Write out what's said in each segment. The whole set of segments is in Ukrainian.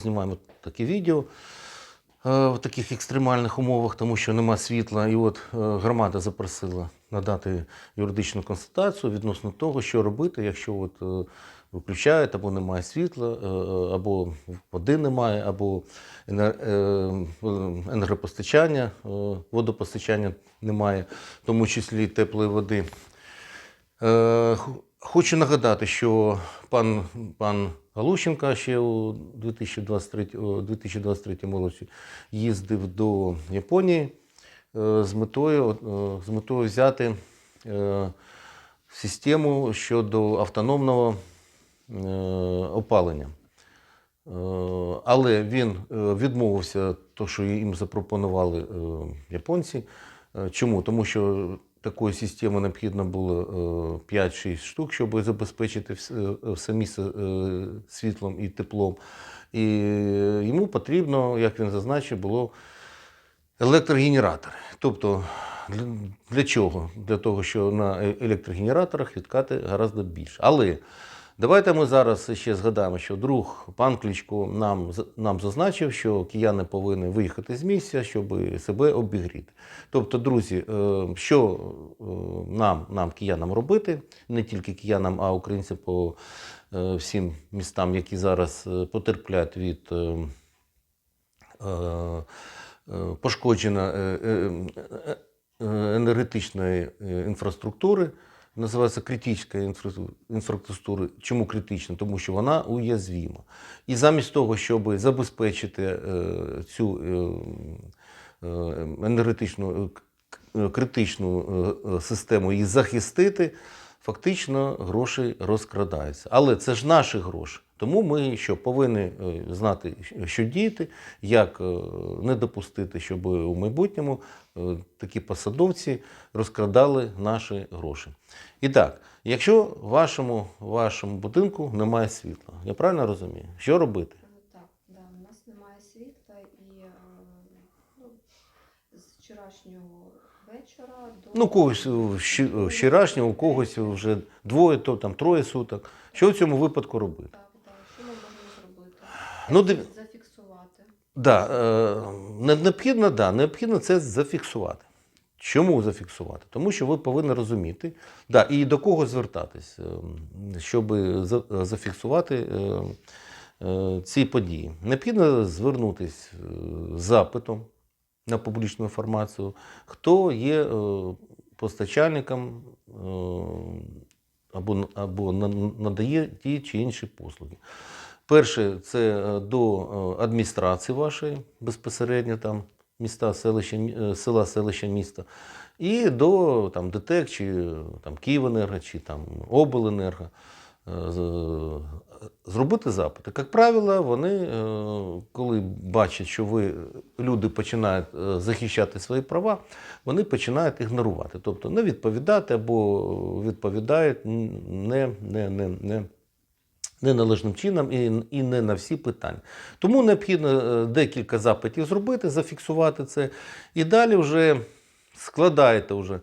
Знімаємо такі відео е, в таких екстремальних умовах, тому що нема світла. І от е, громада запросила надати юридичну констатацію відносно того, що робити, якщо от, е, виключають або немає світла, або води немає, або енер- енергопостачання, водопостачання немає, в тому числі теплої води. Е, Хочу нагадати, що пан, пан Галущенко ще у 2023, 2023 році їздив до Японії е, з метою, е, з метою взяти систему щодо автономного опалення. Але він відмовився, то, що їм запропонували японці. Чому? Тому що такої системи необхідно було е, 5-6 штук, щоб забезпечити е, все місце е, світлом і теплом. І е, йому потрібно, як він зазначив, було електрогенератор. Тобто для, чого? Для того, що на е- електрогенераторах відкати гораздо більше. Але давайте ми зараз ще згадаємо, що друг пан Кличко нам, нам зазначив, що кияни повинні виїхати з місця, щоб себе обігріти. Тобто, друзі, е, що е, нам, нам, киянам, робити, не тільки киянам, а українцям по е, всім містам, які зараз потерплять від. пошкоджена е, енергетичної інфраструктури, називається критична інфраструктура. Чому критична? Тому що вона уязвіма. І замість того, щоб забезпечити е, цю е, е, енергетичну критичну систему і захистити, фактично гроші розкрадаються. Але це ж наші гроші. Тому ми що повинні е, знати, що діяти, як е, не допустити, щоб у майбутньому е, такі посадовці розкрадали наші гроші. І так, якщо в вашому, вашому будинку немає світла, я правильно розумію, що робити? Так, да, у нас немає світла і ну, з вчорашнього вечора до Ну, когось вчорашнього, у когось вже двоє, то там троє суток. Що в цьому випадку робити? Так, так. Що ми можемо зробити? Ну, див- Зафіксувати. Да, е, необхідно, да, необхідно це зафіксувати. Чому зафіксувати? Тому що ви повинні розуміти, да, і до кого звертатись, е, щоб зафіксувати е, е, ці події. Необхідно звернутися з запитом на публічну інформацію, хто є постачальником або, або надає ті чи інші послуги. Перше, це е, до е, адміністрації вашої безпосередньо там міста, селища, е, села, селища, міста, і до там, ДТЕК, чи там, Київенерго, чи там Обленерго. Зробити запити. Як правило, вони, коли бачать, що ви люди починають захищати свої права, вони починають ігнорувати. Тобто не відповідати або відповідають не, не, не, не неналежним чином і, і не на всі питання. Тому необхідно е, декілька запитів зробити, зафіксувати це. І далі вже складаєте вже.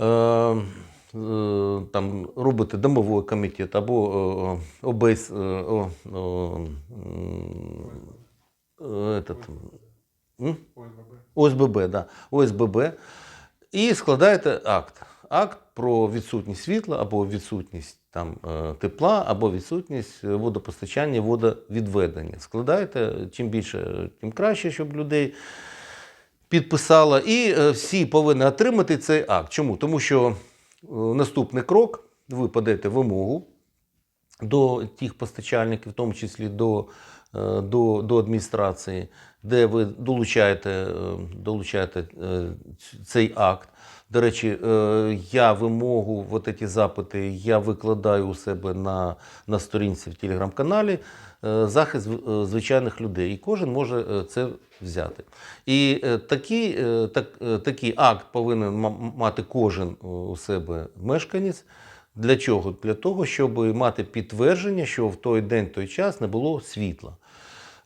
Е, е, там робите домовий комітет або е, ОБС? ОСББ, да, ОСББ. І складаєте акт. Акт про відсутність світла або відсутність там, е, тепла, або відсутність водопостачання, водовідведення. Складаєте, чим більше, тим краще, щоб людей підписало. І е, всі повинні отримати цей акт. Чому? Тому що е, наступний крок, ви подаєте вимогу до тих постачальників, в тому числі до, до, до адміністрації, де ви долучаєте, долучаєте цей акт. До речі, е, я вимогу, от ці запити, я викладаю у себе на, на сторінці в телеграм-каналі е, захист е, звичайних людей. І кожен може це взяти. І такий, так, такий акт повинен мати кожен у себе мешканець. Для чого? Для того, щоб мати підтвердження, що в той день, той час не було світла.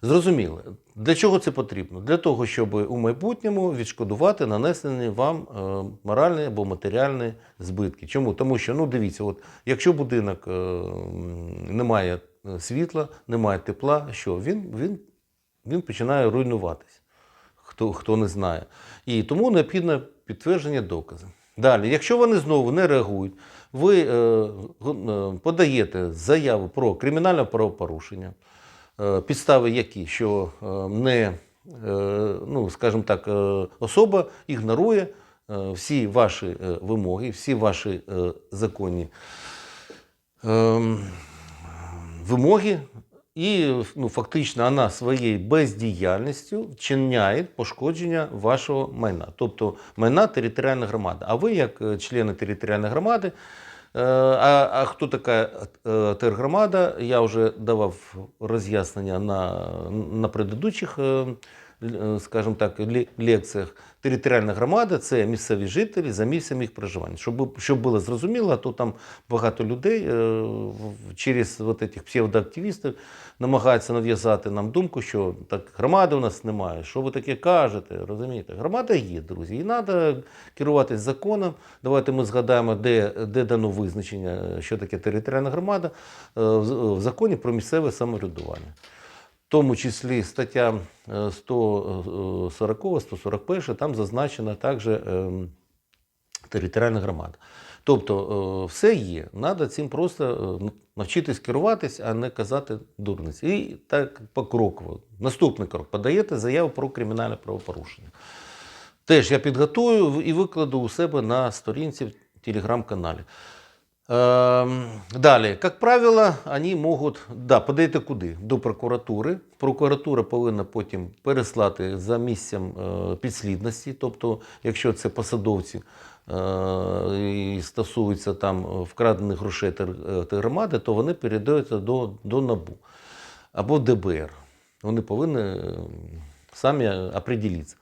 Зрозуміло. Для чого це потрібно? Для того, щоб у майбутньому відшкодувати нанесені вам е, моральні або матеріальні збитки. Чому? Тому що, ну дивіться, от, якщо будинок е, не має е, світла, немає тепла, що він, він, він починає руйнуватись, хто, хто не знає. І тому необхідне підтвердження доказів. Далі, якщо вони знову не реагують, ви подаєте заяву про кримінальне правопорушення, підстави які, що е, не, е, ну, скажімо так, е, особа ігнорує е, всі ваші е, вимоги, всі ваші е, законні ем, вимоги, і ну, фактично вона своєю бездіяльністю вчиняє пошкодження вашого майна, тобто майна територіальної громади. А ви, як е, члени територіальної громади, е, а, а хто така е, тергромада, я вже давав роз'яснення на, на предыдущих, е, е, скажімо так, лекціях. Територіальна громада це місцеві жителі за місцем їх проживання. Щоб, щоб було зрозуміло, то там багато людей е, через вот этих псевдоактивістів намагаються нав'язати нам думку, що так громади у нас немає. Що ви таке кажете? Розумієте? Громада є, друзі. І треба керуватись законом. Давайте ми згадаємо, де, де дано визначення, що таке територіальна громада е, в законі про місцеве самоврядування. Тому числі стаття е, 140-141, там зазначена також ем, територіальна громада. Тобто е, все є. Треба цим просто е, навчитись керуватись, а не казати дурниці. І так покроково. Наступний крок. Подаєте заяву про кримінальне правопорушення. Теж я підготую і викладу у себе на сторінці в телеграм-каналі. Ем, Далі, як правило, вони можуть, да, подайте куди? До прокуратури. Прокуратура повинна потім переслати за місцем е, підслідності, тобто, якщо це посадовці е, і стосуються там вкрадених грошей тер- е, тергромади, то вони передаються до, до НАБУ або ДБР. Вони повинні самі определитися.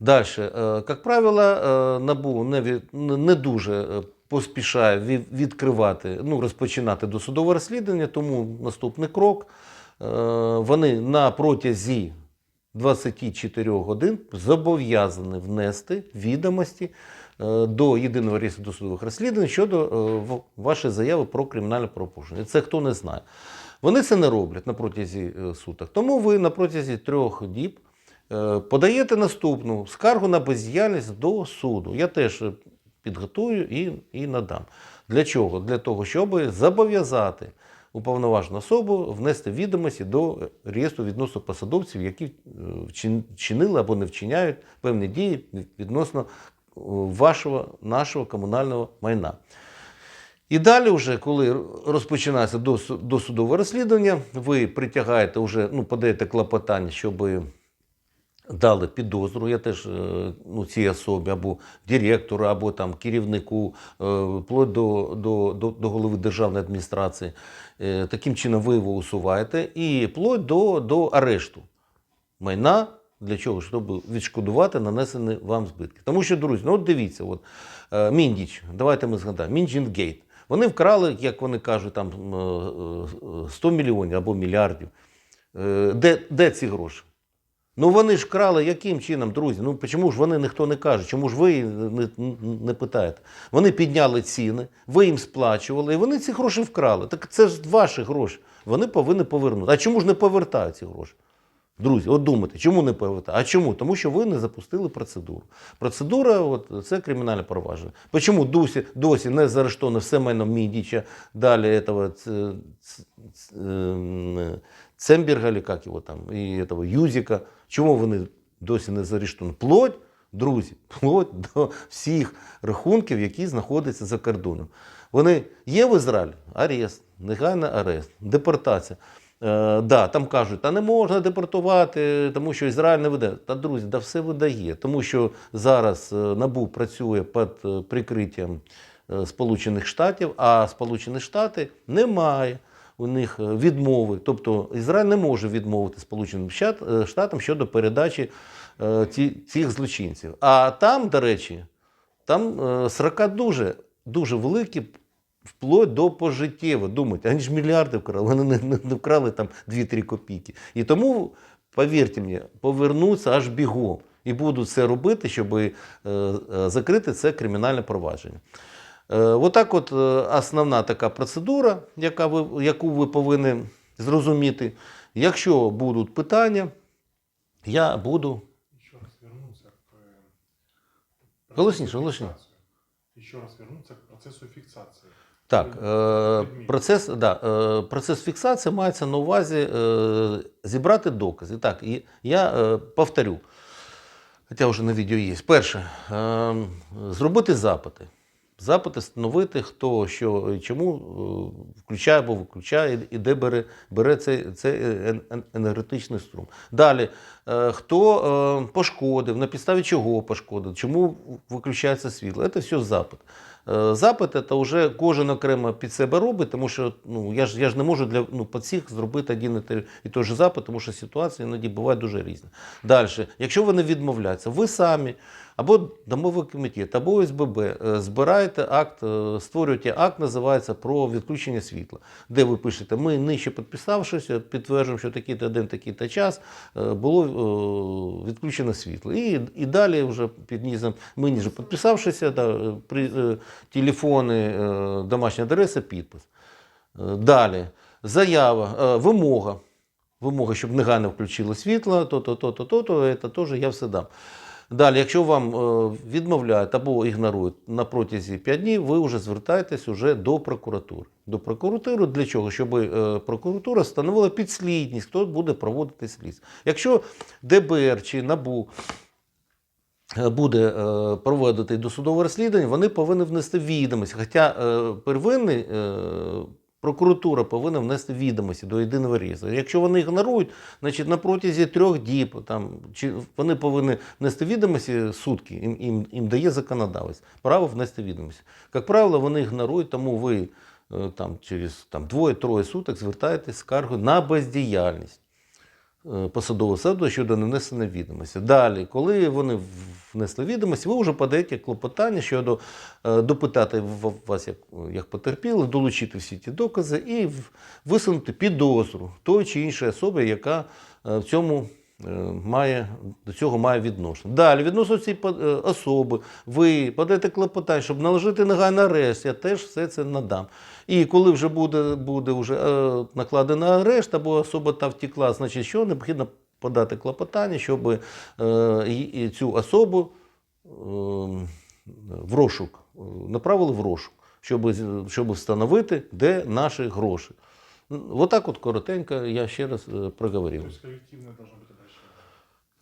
Далі, як правило, НАБУ не, не дуже поспішає відкривати, ну, розпочинати досудове розслідування, тому наступний крок. е, Вони на протязі 24 годин зобов'язані внести відомості е, до єдиного реєстру досудових розслідувань щодо е, вашої заяви про кримінальне правопорушення. Це хто не знає. Вони це не роблять на протязі суток. Тому ви на протязі трьох діб подаєте наступну скаргу на бездіяльність до суду. Я теж підготую і, і надам. Для чого? Для того, щоб зобов'язати уповноважену особу внести відомості до реєстру відносно посадовців, які е, вчинили або не вчиняють певні дії відносно е, вашого нашого комунального майна. І далі, вже, коли розпочинається досудове розслідування, ви притягаєте вже, ну, подаєте клопотання, щоб дали підозру. Я теж е, ну, цій особі, або директору, або там, керівнику, е, вплоть до, до, до, до голови державної адміністрації. Е, Таким чином ви його усуваєте і вплоть до, до арешту майна. Для чого? Щоб відшкодувати нанесені вам збитки. Тому що, друзі, ну от дивіться, от, Міндіч, давайте ми згадаємо, Мінджінгейт. Вони вкрали, як вони кажуть, там е, е, 100 мільйонів або мільярдів. Де, де ці гроші? Ну вони ж крали яким чином, друзі? Ну чому ж вони ніхто не каже? Чому ж ви не, не питаєте? Вони підняли ціни, ви їм сплачували, і вони ці гроші вкрали. Так це ж ваші гроші. Вони повинні повернути. А чому ж не повертають ці гроші? Друзі, от думайте, чому не повертають? А чому? Тому що ви не запустили процедуру. Процедура от, це кримінальне провадження. Чому досі, досі не заарештовано все майно Мідіча, далі этого, ц, ц, ц, ем, Цемберга, или як його там, і этого Юзіка. Чому вони досі не заарештовані? Плоть, друзі, плоть до всіх рахунків, які знаходяться за кордоном. Вони є в Ізраїлі? Арест, негайний арест, депортація. Е, да, там кажуть, та не можна депортувати, тому що Ізраїль не видає. Та друзі, да все видає. Тому що зараз е, НАБУ працює під е, прикриттям е, Сполучених Штатів, а Сполучені Штати немає у них е, відмови. Тобто Ізраїль не може відмовити Сполученим е, Штатам щодо передачі е, цих злочинців. А там, до речі, там срока дуже, дуже великі, вплоть до пожиттєво. Думайте, вони ж мільярди вкрали, вони не, не, не вкрали там 2-3 копійки. І тому, повірте мені, повернуться аж бігом. І будуть це робити, щоб е, е, закрити це кримінальне провадження. Е, Отак, от е, основна така процедура, яка ви, яку ви повинні зрозуміти. Якщо будуть питання, я буду. Еще раз вернуться к Голосніше, голосніше. Еще раз вернуться к процессу фиксации. Так, е, процес, да, процес фіксації мається на увазі зібрати докази. Так, і я повторю, хоча вже на відео є. Перше, зробити запити. Запити встановити, хто що і чому е, включає або виключає, і де бере, бере цей, цей ен- ен- енергетичний струм. Далі, е, хто е, пошкодив, на підставі чого пошкодив, чому виключається світло. Це все запит. Запит це вже кожен окремо під себе робить, тому що ну, я, ж, я ж не можу для ну, всіх зробити один і той, і той же запит, тому що ситуації іноді бувають дуже різні. Далі, якщо вони відмовляються, ви самі або домовий комітет, або ОСББ е, збираєте акт, е, створюєте акт, називається про відключення світла, де ви пишете, ми нижче підписавшися, підтверджуємо, що такий-то день, такий-то час е, було е, відключено світло. І, і далі вже під низом, ми ніже підписавшися, да, е, при, е, телефони, е, домашня адреса, підпис. Е, Далі заява, е, вимога. Вимога, щоб негайно включили світло, то, то, то, то, то, то, це теж я все дам. Далі, якщо вам е, відмовляють або ігнорують на протязі 5 днів, ви вже звертаєтесь уже до прокуратури. До прокуратури для чого? Щоб е, прокуратура встановила підслідність, хто буде проводити слідство. Якщо ДБР чи НАБУ е, буде проводити досудове розслідування, вони повинні внести відомості. Хоча первинний прокуратура повинна внести відомості до єдиного реєстру. Якщо вони ігнорують, значить на протязі трьох діб там, чи вони повинні внести відомості сутки, їм, їм, їм дає законодавець право внести відомості. Як правило, вони ігнорують, тому ви е, там, через там, двоє-троє суток звертаєтесь скаргу на бездіяльність посадового саду щодо нанесення відомості. Далі, коли вони внесли відомості, ви вже подаєте клопотання щодо е, допитати вас як, як потерпіли, долучити всі ті докази і висунути підозру той чи іншої особи, яка е, в цьому е, має, до цього має відношення. Далі, відносно цієї е, особи, ви подаєте клопотання, щоб наложити негайний арешт, я теж все це надам. І коли вже буде, буде вже, е, накладено арешт, або особа та втекла, значить, що необхідно подати клопотання, щоб е, і- цю особу е, в розшук, е, направили в розшук, щоб, щоб встановити, де наші гроші. Отак от коротенько я ще раз е, проговорив. То есть коллективное должно быть обращение.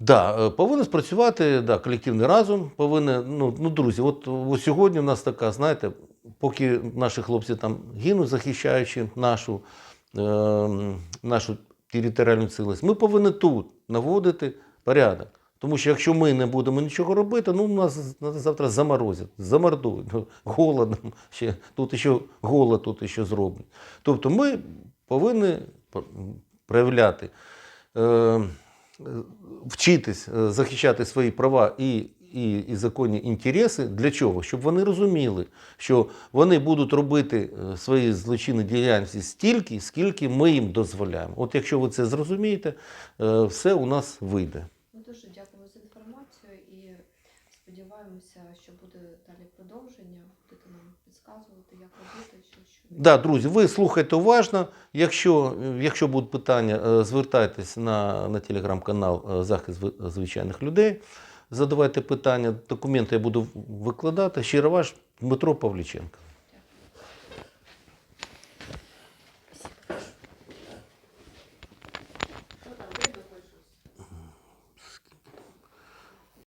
Да, е, повинен спрацювати да, колективний разум. Повинен, ну, ну, друзі, от, сьогодні у нас така, знаєте, поки наші хлопці там гинуть, захищаючи нашу, е, нашу територіальну цілість, ми повинні тут наводити порядок. Тому що якщо ми не будемо нічого робити, ну нас завтра заморозять, замордують, ну, голодом ще тут ще голод тут ще зроблять. Тобто ми повинні проявляти. Е, вчитись е, захищати свої права і, і, і законні інтереси. Для чого? Щоб вони розуміли, що вони будуть робити е, свої злочинні діяльності стільки, скільки ми їм дозволяємо. От якщо ви це зрозумієте, е, все у нас вийде. Ми дуже дякуємо за інформацію і сподіваємося, що буде далі продовження. Підказувати, як робити, що Да, друзі, ви слухайте уважно. Якщо, якщо будуть питання, е, звертайтесь на, на телеграм-канал е, Захист звичайних людей. Задавайте питання, документи я буду викладати. Щиро ваш Дмитро Павліченко.